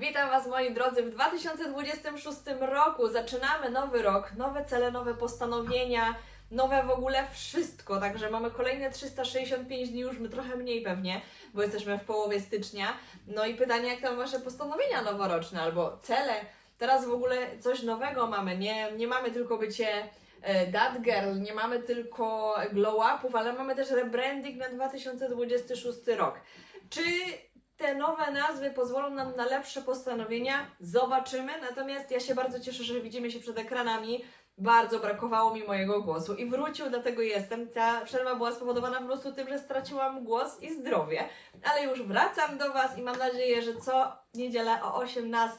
Witam Was moi drodzy w 2026 roku. Zaczynamy nowy rok, nowe cele, nowe postanowienia, nowe w ogóle wszystko. Także mamy kolejne 365 dni, już my trochę mniej pewnie, bo jesteśmy w połowie stycznia. No i pytanie, jak tam Wasze postanowienia noworoczne albo cele? Teraz w ogóle coś nowego mamy. Nie, nie mamy tylko bycie e, that girl, nie mamy tylko glow upów, ale mamy też rebranding na 2026 rok. Czy te nowe nazwy pozwolą nam na lepsze postanowienia? Zobaczymy. Natomiast ja się bardzo cieszę, że widzimy się przed ekranami. Bardzo brakowało mi mojego głosu i wrócił, dlatego jestem. Ta przerwa była spowodowana po prostu tym, że straciłam głos i zdrowie. Ale już wracam do Was i mam nadzieję, że co niedzielę o 18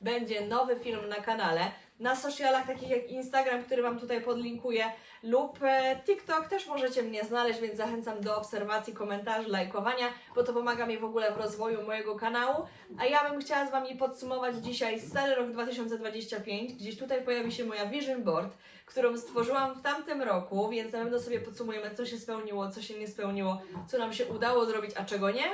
będzie nowy film na kanale. Na socialach takich jak Instagram, który Wam tutaj podlinkuję, lub e, TikTok też możecie mnie znaleźć, więc zachęcam do obserwacji, komentarzy, lajkowania, bo to pomaga mi w ogóle w rozwoju mojego kanału. A ja bym chciała z Wami podsumować dzisiaj stary rok 2025. Gdzieś tutaj pojawi się moja vision board, którą stworzyłam w tamtym roku, więc na pewno sobie podsumujemy, co się spełniło, co się nie spełniło, co nam się udało zrobić, a czego nie.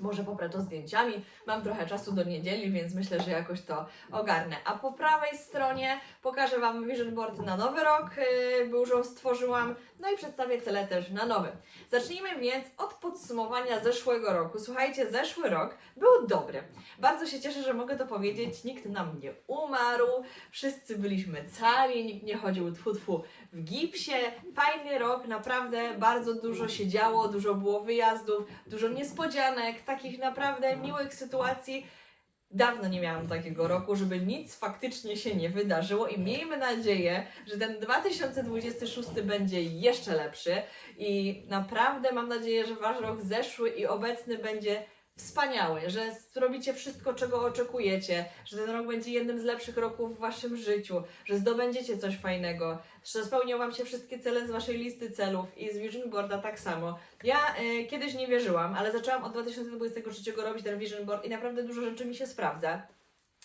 Może poprę to zdjęciami. Mam trochę czasu do niedzieli, więc myślę, że jakoś to ogarnę. A po prawej stronie pokażę Wam vision board na nowy rok, yy, bo już ją stworzyłam. No i przedstawię cele też na nowy. Zacznijmy więc od podsumowania zeszłego roku. Słuchajcie, zeszły rok był dobry. Bardzo się cieszę, że mogę to powiedzieć. Nikt nam nie umarł, wszyscy byliśmy cali, nikt nie chodził tfu, tfu w gipsie. Fajny rok, naprawdę bardzo dużo się działo, dużo było wyjazdów, dużo niespodzianek, takich naprawdę miłych sytuacji. Dawno nie miałam takiego roku, żeby nic faktycznie się nie wydarzyło i miejmy nadzieję, że ten 2026 będzie jeszcze lepszy i naprawdę mam nadzieję, że Wasz rok zeszły i obecny będzie wspaniały, że zrobicie wszystko, czego oczekujecie, że ten rok będzie jednym z lepszych roków w Waszym życiu, że zdobędziecie coś fajnego, że spełnią Wam się wszystkie cele z Waszej listy celów i z Vision Boarda tak samo. Ja e, kiedyś nie wierzyłam, ale zaczęłam od 2023 robić ten Vision Board i naprawdę dużo rzeczy mi się sprawdza.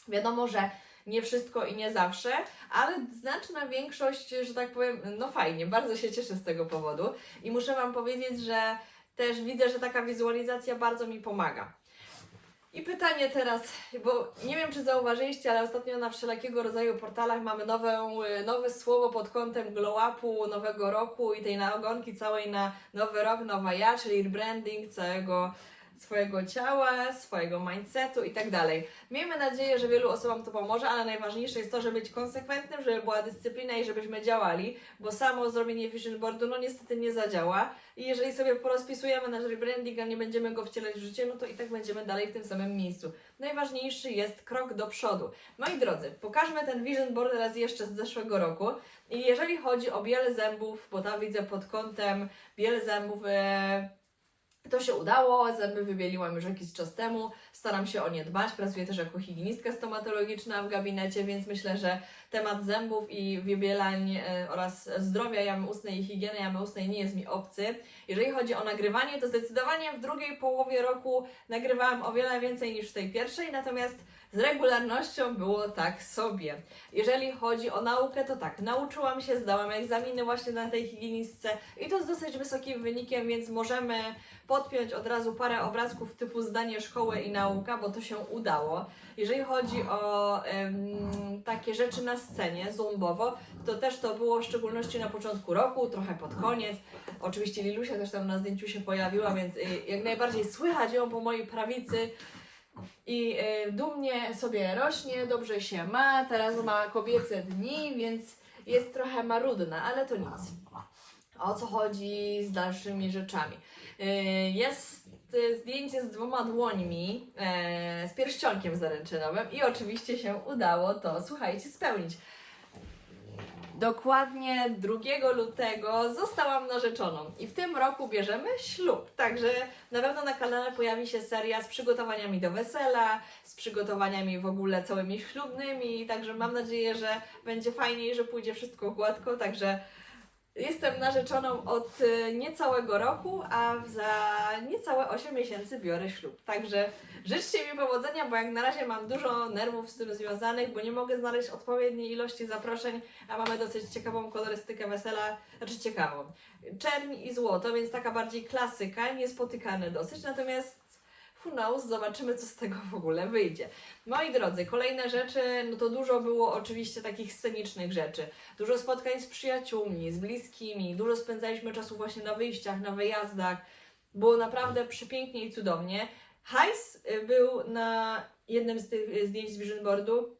Wiadomo, że nie wszystko i nie zawsze, ale znaczna większość, że tak powiem, no fajnie, bardzo się cieszę z tego powodu i muszę Wam powiedzieć, że też widzę, że taka wizualizacja bardzo mi pomaga. I pytanie teraz, bo nie wiem czy zauważyliście, ale ostatnio na wszelakiego rodzaju portalach mamy nowe, nowe słowo pod kątem glow upu nowego roku i tej naogonki całej na nowy rok, nowa ja, czyli rebranding całego swojego ciała, swojego mindsetu i tak dalej. Miejmy nadzieję, że wielu osobom to pomoże, ale najważniejsze jest to, żeby być konsekwentnym, żeby była dyscyplina i żebyśmy działali, bo samo zrobienie vision boardu no niestety nie zadziała i jeżeli sobie porozpisujemy nasz rebranding, a nie będziemy go wcielać w życie, no to i tak będziemy dalej w tym samym miejscu. Najważniejszy jest krok do przodu. Moi drodzy, pokażmy ten vision board raz jeszcze z zeszłego roku i jeżeli chodzi o biel zębów, bo tam widzę pod kątem biel zębów e, to się udało, zęby wybieliłam już jakiś czas temu, staram się o nie dbać, pracuję też jako higienistka stomatologiczna w gabinecie, więc myślę, że temat zębów i wybielań e, oraz zdrowia jamy ustnej i higieny jamy ustnej nie jest mi obcy. Jeżeli chodzi o nagrywanie, to zdecydowanie w drugiej połowie roku nagrywałam o wiele więcej niż w tej pierwszej, natomiast z regularnością było tak sobie. Jeżeli chodzi o naukę, to tak, nauczyłam się, zdałam egzaminy właśnie na tej higienistce i to z dosyć wysokim wynikiem, więc możemy podpiąć od razu parę obrazków typu zdanie szkoły i nauka, bo to się udało. Jeżeli chodzi o em, takie rzeczy na scenie, zumbowo, to też to było w szczególności na początku roku, trochę pod koniec. Oczywiście Lilusia też tam na zdjęciu się pojawiła, więc y, jak najbardziej słychać ją po mojej prawicy. I y, dumnie sobie rośnie, dobrze się ma, teraz ma kobiece dni, więc jest trochę marudna, ale to nic. O co chodzi z dalszymi rzeczami? Y, Jest y, zdjęcie z dwoma dłońmi, e, z pierścionkiem zaręczynowym i oczywiście się udało to, słuchajcie, spełnić. Dokładnie 2 lutego zostałam narzeczoną i w tym roku bierzemy ślub. Także na pewno na kanale pojawi się seria z przygotowaniami do wesela, z przygotowaniami w ogóle całymi ślubnymi. Także mam nadzieję, że będzie fajnie i że pójdzie wszystko gładko. Także jestem narzeczoną od y, niecałego roku, a za niecałe 8 miesięcy biorę ślub. Także życzcie mi powodzenia, bo jak na razie mam dużo nerwów z tym związanych, bo nie mogę znaleźć odpowiedniej ilości zaproszeń, a mamy dosyć ciekawą kolorystykę wesela, znaczy ciekawą. Czerń i złoto, więc taka bardziej klasyka, niespotykane dosyć, natomiast who knows, zobaczymy co z tego w ogóle wyjdzie. Moi drodzy, kolejne rzeczy, no to dużo było oczywiście takich scenicznych rzeczy. Dużo spotkań z przyjaciółmi, z bliskimi, dużo spędzaliśmy czasu właśnie na wyjściach, na wyjazdach. Było naprawdę przepięknie i cudownie. Hajs y, był na jednym z tych y, zdjęć z Vision Boardu.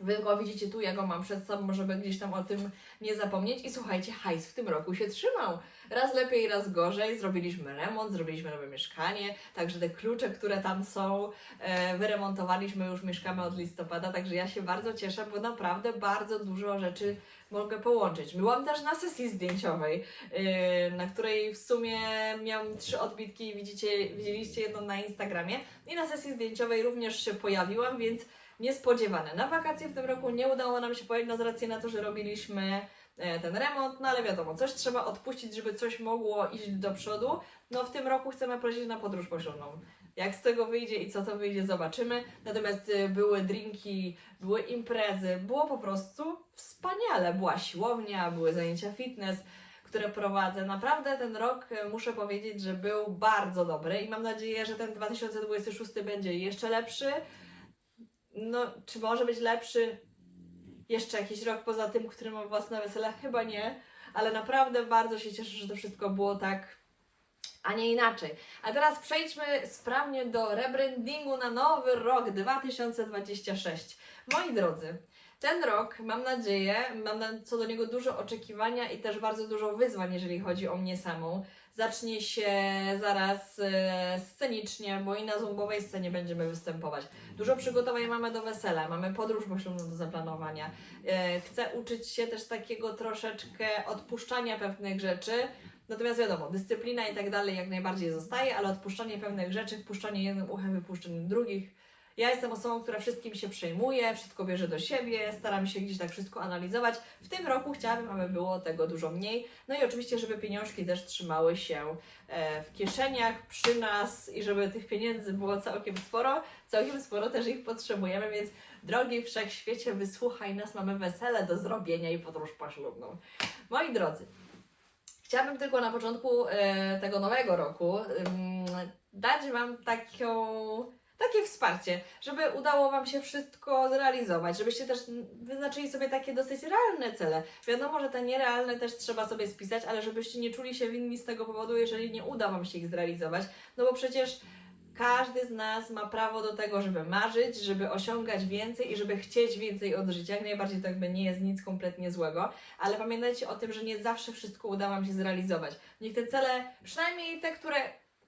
Wy widzicie tu, ja go mam przed sobą, żeby gdzieś tam o tym nie zapomnieć. I słuchajcie, hajs w tym roku się trzymał. Raz lepiej, raz gorzej. Zrobiliśmy remont, zrobiliśmy nowe mieszkanie, także te klucze, które tam są, e, wyremontowaliśmy, już mieszkamy od listopada, także ja się bardzo cieszę, bo naprawdę bardzo dużo rzeczy mogę połączyć. Byłam też na sesji zdjęciowej, yy, na której w sumie miałam trzy odbitki, widzicie, widzieliście jedną na Instagramie i na sesji zdjęciowej również się pojawiłam, więc niespodziewane. Na wakacje w tym roku nie udało nam się pojawić, no z racji na to, że robiliśmy e, ten remont, no ale wiadomo, coś trzeba odpuścić, żeby coś mogło iść do przodu. No w tym roku chcemy polecieć na podróż poślubną. Jak z tego wyjdzie i co to wyjdzie, zobaczymy. Natomiast y, były drinki, były imprezy, było po prostu wspaniale. Była siłownia, były zajęcia fitness, które prowadzę. Naprawdę ten rok, y, muszę powiedzieć, że był bardzo dobry i mam nadzieję, że ten 2026 będzie jeszcze lepszy. No, czy może być lepszy jeszcze jakiś rok poza tym, który mam własne wesele? Chyba nie, ale naprawdę bardzo się cieszę, że to wszystko było tak, a nie inaczej. A teraz przejdźmy sprawnie do rebrandingu na nowy rok 2026. Moi drodzy, ten rok, mam nadzieję, mam na, co do niego dużo oczekiwania i też bardzo dużo wyzwań, jeżeli chodzi o mnie samą. Zacznie się zaraz e, scenicznie, bo i na zumbowej scenie będziemy występować. Dużo przygotowań mamy do wesela, mamy podróż poślubną do zaplanowania. E, chcę uczyć się też takiego troszeczkę odpuszczania pewnych rzeczy. Natomiast wiadomo, dyscyplina i tak dalej jak najbardziej zostaje, ale odpuszczanie pewnych rzeczy, wpuszczanie jednym uchem, wypuszczanie drugich. Ja jestem osobą, która wszystkim się przejmuje, wszystko bierze do siebie, staram się gdzieś tak wszystko analizować. W tym roku chciałabym, aby było tego dużo mniej. No i oczywiście, żeby pieniążki też trzymały się e, w kieszeniach, przy nas i żeby tych pieniędzy było całkiem sporo. Całkiem sporo też ich potrzebujemy, więc drogi wszechświecie, wysłuchaj nas, mamy wesele do zrobienia i podróż poślubną. Moi drodzy, Chciałabym tylko na początku e, tego nowego roku dać Wam taką, takie wsparcie, żeby udało Wam się wszystko zrealizować, żebyście też wyznaczyli sobie takie dosyć realne cele. Wiadomo, że te nierealne też trzeba sobie spisać, ale żebyście nie czuli się winni z tego powodu, jeżeli nie uda Wam się ich zrealizować, no bo przecież każdy z nas ma prawo do tego, żeby marzyć, żeby osiągać więcej i żeby chcieć więcej od życia. Jak najbardziej to jakby nie jest nic kompletnie złego, ale pamiętajcie o tym, że nie zawsze wszystko uda Wam się zrealizować. Niech te cele, przynajmniej te, które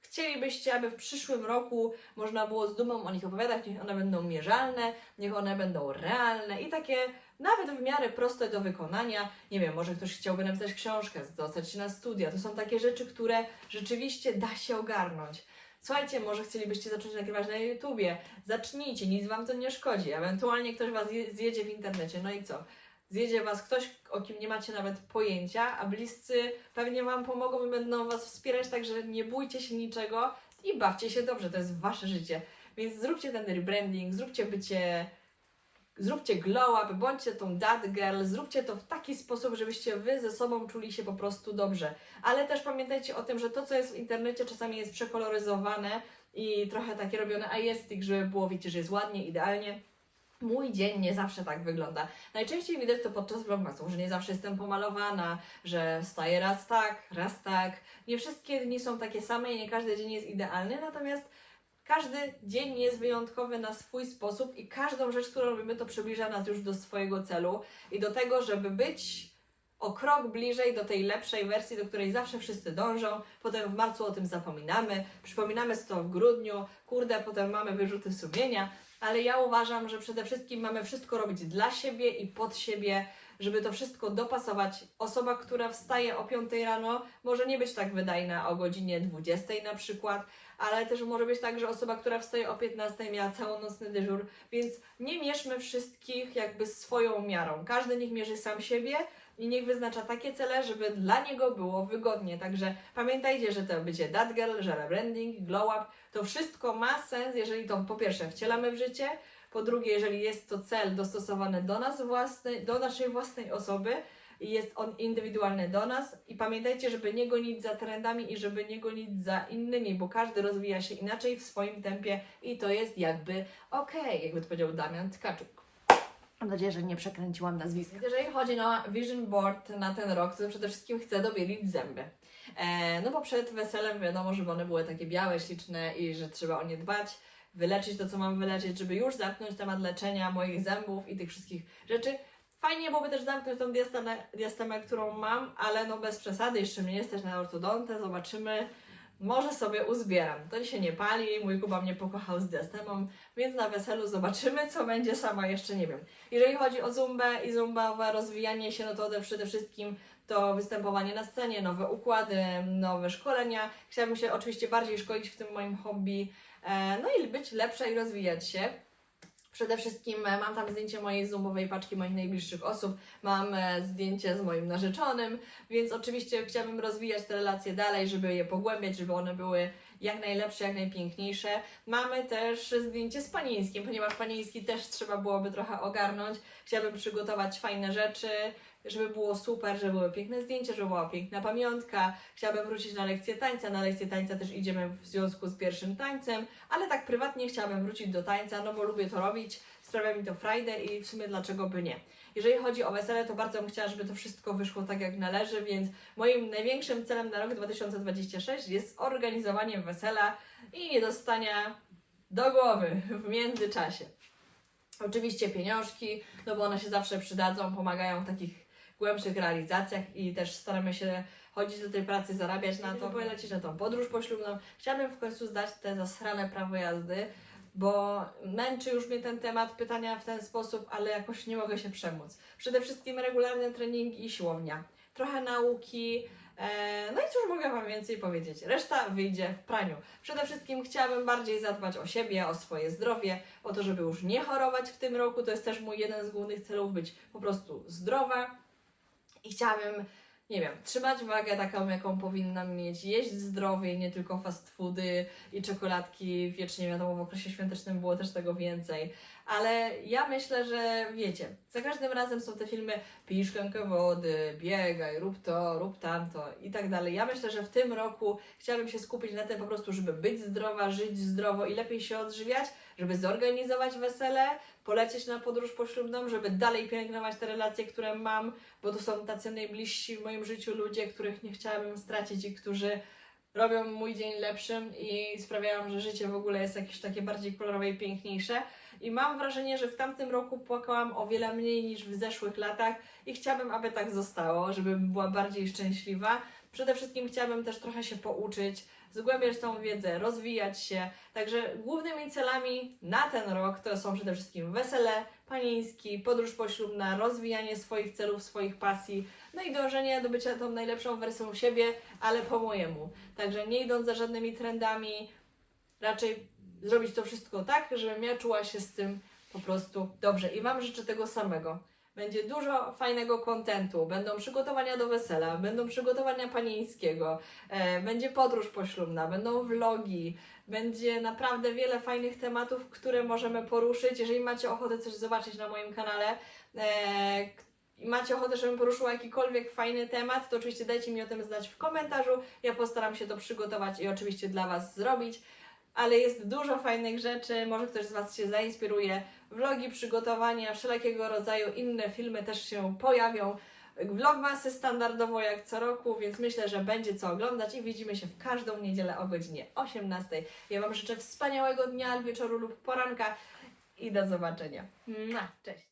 chcielibyście, aby w przyszłym roku można było z dumą o nich opowiadać, niech one będą mierzalne, niech one będą realne i takie nawet w miarę proste do wykonania. Nie wiem, może ktoś chciałby napisać książkę, dostać się na studia. To są takie rzeczy, które rzeczywiście da się ogarnąć. Słuchajcie, może chcielibyście zacząć nagrywać na YouTubie. Zacznijcie, nic Wam to nie szkodzi. Ewentualnie ktoś Was je- zjedzie w internecie, no i co? Zjedzie Was ktoś, o kim nie macie nawet pojęcia, a bliscy pewnie Wam pomogą i będą Was wspierać, także nie bójcie się niczego i bawcie się dobrze, to jest Wasze życie. Więc zróbcie ten rebranding, zróbcie bycie Zróbcie glow up, bądźcie tą that girl, zróbcie to w taki sposób, żebyście wy ze sobą czuli się po prostu dobrze. Ale też pamiętajcie o tym, że to, co jest w internecie, czasami jest przekoloryzowane i trochę takie robione aesthetic, żeby było, wiecie, że jest ładnie, idealnie. Mój dzień nie zawsze tak wygląda. Najczęściej widać to podczas vlogmasów, że nie zawsze jestem pomalowana, że staję raz tak, raz tak. Nie wszystkie dni są takie same i nie każdy dzień jest idealny, natomiast każdy dzień jest wyjątkowy na swój sposób i każdą rzecz, którą robimy, to przybliża nas już do swojego celu i do tego, żeby być o krok bliżej do tej lepszej wersji, do której zawsze wszyscy dążą. Potem w marcu o tym zapominamy, przypominamy sobie to w grudniu, kurde, potem mamy wyrzuty sumienia, ale ja uważam, że przede wszystkim mamy wszystko robić dla siebie i pod siebie, żeby to wszystko dopasować. Osoba, która wstaje o 5 rano, może nie być tak wydajna o godzinie 20 na przykład, ale też może być tak, że osoba, która wstaje o 15 miała całonocny dyżur, więc nie mierzmy wszystkich jakby swoją miarą. Każdy niech mierzy sam siebie i niech wyznacza takie cele, żeby dla niego było wygodnie. Także pamiętajcie, że to będzie that girl, że rebranding, glow up, to wszystko ma sens, jeżeli to po pierwsze wcielamy w życie, po drugie, jeżeli jest to cel dostosowany do nas własnej, do naszej własnej osoby, i jest on indywidualny do nas. I pamiętajcie, żeby nie gonić za trendami i żeby nie gonić za innymi, bo każdy rozwija się inaczej w swoim tempie i to jest jakby okej, jakby to powiedział Damian Tkaczuk. Mam nadzieję, że nie przekręciłam nazwiska. Jeżeli chodzi na Vision Board na ten rok, to przede wszystkim chcę dobielić zęby. E, no bo przed weselem wiadomo, żeby one były takie białe, śliczne i że trzeba o nie dbać, wyleczyć to, co mam wyleczyć, żeby już zamknąć temat leczenia moich zębów i tych wszystkich rzeczy. Fajnie byłoby też zamknąć tą diastemę którą mam, ale no bez przesady, jeszcze mnie nie stać na ortodontę, zobaczymy. Może sobie uzbieram. To się nie pali, mój Kuba mnie pokochał z diastemą, więc na weselu zobaczymy, co będzie sama, jeszcze nie wiem. Jeżeli chodzi o zumbę i zumbowe rozwijanie się, no to przede wszystkim to występowanie na scenie, nowe układy, nowe szkolenia. Chciałabym się oczywiście bardziej szkolić w tym moim hobby, e, no i być lepsza i rozwijać się. Przede wszystkim e, mam tam zdjęcie mojej zoomowej paczki moich najbliższych osób, mam e, zdjęcie z moim narzeczonym, więc oczywiście chciałabym rozwijać te relacje dalej, żeby je pogłębiać, żeby one były jak najlepsze, jak najpiękniejsze. Mamy też zdjęcie z Panińskim, ponieważ Paniński też trzeba byłoby trochę ogarnąć. Chciałabym przygotować fajne rzeczy, żeby było super, żeby były piękne zdjęcia, żeby była piękna pamiątka. Chciałabym wrócić na lekcję tańca. Na lekcję tańca też idziemy w związku z pierwszym tańcem, ale tak prywatnie chciałabym wrócić do tańca, no bo lubię to robić, sprawia mi to frajdę i w sumie dlaczego by nie. Jeżeli chodzi o wesele, to bardzo bym chciała, żeby to wszystko wyszło tak jak należy, więc moim największym celem na rok 2026 jest organizowanie wesela i nie dostania do głowy w międzyczasie. Oczywiście pieniążki, no bo one się zawsze przydadzą, pomagają w takich głębszych realizacjach i też staramy się chodzić do tej pracy, zarabiać na to, polecieć na tą podróż poślubną. Chciałabym w końcu zdać te zasrane prawo jazdy, bo męczy już mnie ten temat pytania w ten sposób, ale jakoś nie mogę się przemóc. Przede wszystkim regularne treningi i siłownia. Trochę nauki, e, no i cóż mogę Wam więcej powiedzieć? Reszta wyjdzie w praniu. Przede wszystkim chciałabym bardziej zadbać o siebie, o swoje zdrowie, o to, żeby już nie chorować w tym roku. To jest też mój jeden z głównych celów, być po prostu zdrowa. I chciałabym, nie wiem, trzymać wagę taką, jaką powinnam mieć, jeść zdrowie, nie tylko fast foody i czekoladki. Wiecznie wiadomo, w okresie świątecznym było też tego więcej. Ale ja myślę, że wiecie, za każdym razem są te filmy pij szklankę wody, biegaj, rób to, rób tamto i tak dalej. Ja myślę, że w tym roku chciałabym się skupić na tym po prostu, żeby być zdrowa, żyć zdrowo i lepiej się odżywiać, żeby zorganizować wesele, polecieć na podróż poślubną, żeby dalej pielęgnować te relacje, które mam, bo to są tacy najbliżsi w moim życiu ludzie, których nie chciałabym stracić i którzy robią mój dzień lepszym i sprawiają, że życie w ogóle jest jakieś takie bardziej kolorowe i piękniejsze. I mam wrażenie, że w tamtym roku płakałam o wiele mniej niż w zeszłych latach i chciałabym, aby tak zostało, żebym była bardziej szczęśliwa. Przede wszystkim chciałabym też trochę się pouczyć, zgłębiać tą wiedzę, rozwijać się. Także głównymi celami na ten rok to są przede wszystkim wesele, panieński, podróż poślubna, rozwijanie swoich celów, swoich pasji, no i dążenie do bycia tą najlepszą wersją siebie, ale po mojemu. Także nie idąc za żadnymi trendami, raczej zrobić to wszystko tak, żebym ja czuła się z tym po prostu dobrze. I Wam życzę tego samego. Będzie dużo fajnego kontentu, będą przygotowania do wesela, będą przygotowania panieńskiego, e, będzie podróż poślubna, będą vlogi, będzie naprawdę wiele fajnych tematów, które możemy poruszyć. Jeżeli macie ochotę coś zobaczyć na moim kanale, e, i macie ochotę, żebym poruszyła jakikolwiek fajny temat, to oczywiście dajcie mi o tym znać w komentarzu. Ja postaram się to przygotować i oczywiście dla Was zrobić. Ale jest dużo fajnych rzeczy, może ktoś z Was się zainspiruje. Vlogi, przygotowania, wszelkiego rodzaju inne filmy też się pojawią. Vlogmasy standardowo jak co roku, więc myślę, że będzie co oglądać i widzimy się w każdą niedzielę o godzinie 18. Ja Wam życzę wspaniałego dnia, wieczoru lub poranka i do zobaczenia. Cześć!